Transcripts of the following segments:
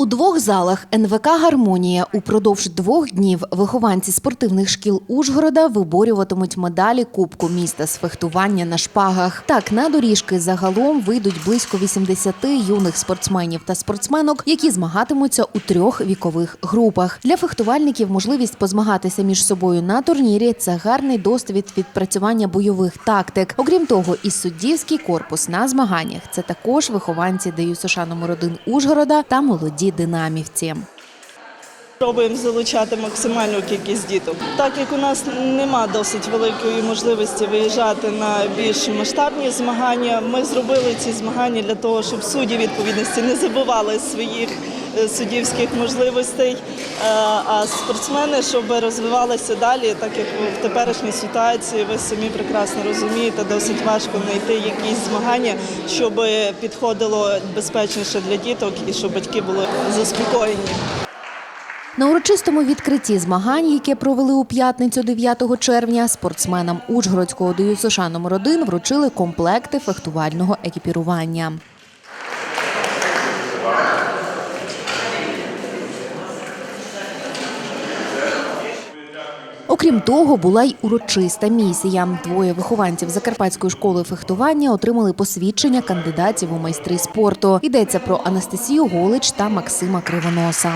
У двох залах НВК Гармонія упродовж двох днів вихованці спортивних шкіл Ужгорода виборюватимуть медалі Кубку міста з фехтування на шпагах. Так на доріжки загалом вийдуть близько 80 юних спортсменів та спортсменок, які змагатимуться у трьох вікових групах. Для фехтувальників можливість позмагатися між собою на турнірі це гарний досвід відпрацювання бойових тактик. Окрім того, і суддівський корпус на змаганнях це також вихованці ДЮСШ номер 1 Ужгорода та молоді динамівці. Пробуємо залучати максимальну кількість діток. Так як у нас нема досить великої можливості виїжджати на більш масштабні змагання, ми зробили ці змагання для того, щоб судді відповідності не забували своїх суддівських можливостей, е, а спортсмени, щоб розвивалися далі, так як в теперішній ситуації ви самі прекрасно розумієте, досить важко знайти якісь змагання, щоб підходило безпечніше для діток і щоб батьки були заспокоєні. На урочистому відкритті змагань, яке провели у п'ятницю 9 червня, спортсменам Ужгородського ДЮСШ номер 1 вручили комплекти фехтувального екіпірування. Окрім того, була й урочиста місія. Двоє вихованців Закарпатської школи фехтування отримали посвідчення кандидатів у майстри спорту. Йдеться про Анастасію Голич та Максима Кривоноса.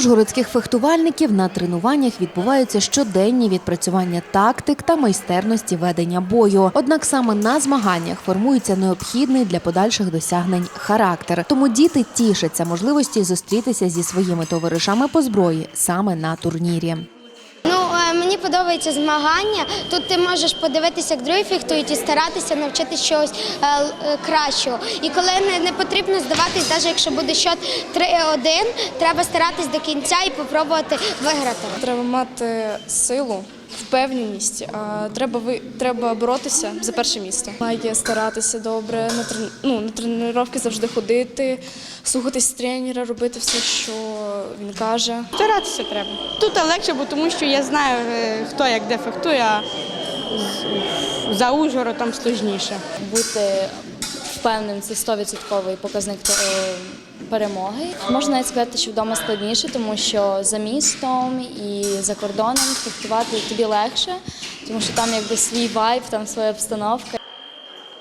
Ужгородських фехтувальників на тренуваннях відбуваються щоденні відпрацювання тактик та майстерності ведення бою. Однак саме на змаганнях формується необхідний для подальших досягнень характер. Тому діти тішаться можливості зустрітися зі своїми товаришами по зброї саме на турнірі. Мені подобається змагання. Тут ти можеш подивитися, як другі фехтують і старатися навчитися чогось е, е, кращого. І коли не, потрібно здаватись, навіть якщо буде счет 3-1, треба старатись до кінця і спробувати виграти. Треба мати силу, впевненість. а Треба ви треба боротися за перше місце. Має старатися добре на трен... ну, на тренування завжди ходити, слухатись тренера, робити все, що він каже. Старатися треба. Тут легше, бо тому що я знаю, е, хто як де фехтує, а за Ужгородом сложніше. бути впевненим, це 100% показник е, перемоги. Можна навіть сказати, що вдома складніше, тому що за містом і за кордоном фехтувати тобі легше, тому що там якби свій вайб, там своя обстановка.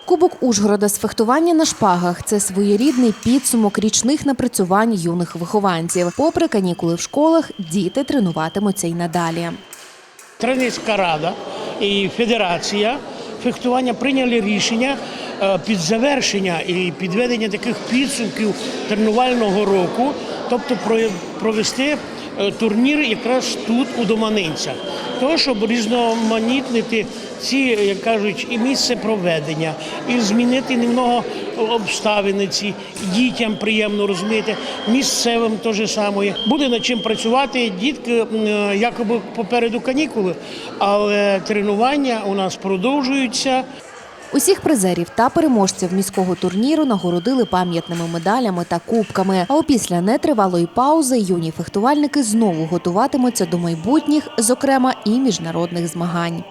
Кубок Ужгорода з фехтування на шпагах це своєрідний підсумок річних напрацювань юних вихованців. Попри канікули в школах, діти тренуватимуться й надалі. Тренерська рада і федерація фехтування прийняли рішення під завершення і підведення таких підсумків тренувального року, тобто про- провести е, турнір якраз тут, у Доманинцях. Того, щоб різноманітнити ці, як кажуть, і місце проведення, і змінити немного обставини ці дітям приємно розумієте, місцевим те ж саме. Буде над чим працювати. Дітки е, якоби попереду канікули, але тренування у нас продовжуються. Усіх призерів та переможців міського турніру нагородили пам'ятними медалями та кубками. А опісля нетривалої паузи юні фехтувальники знову готуватимуться до майбутніх, зокрема і міжнародних змагань.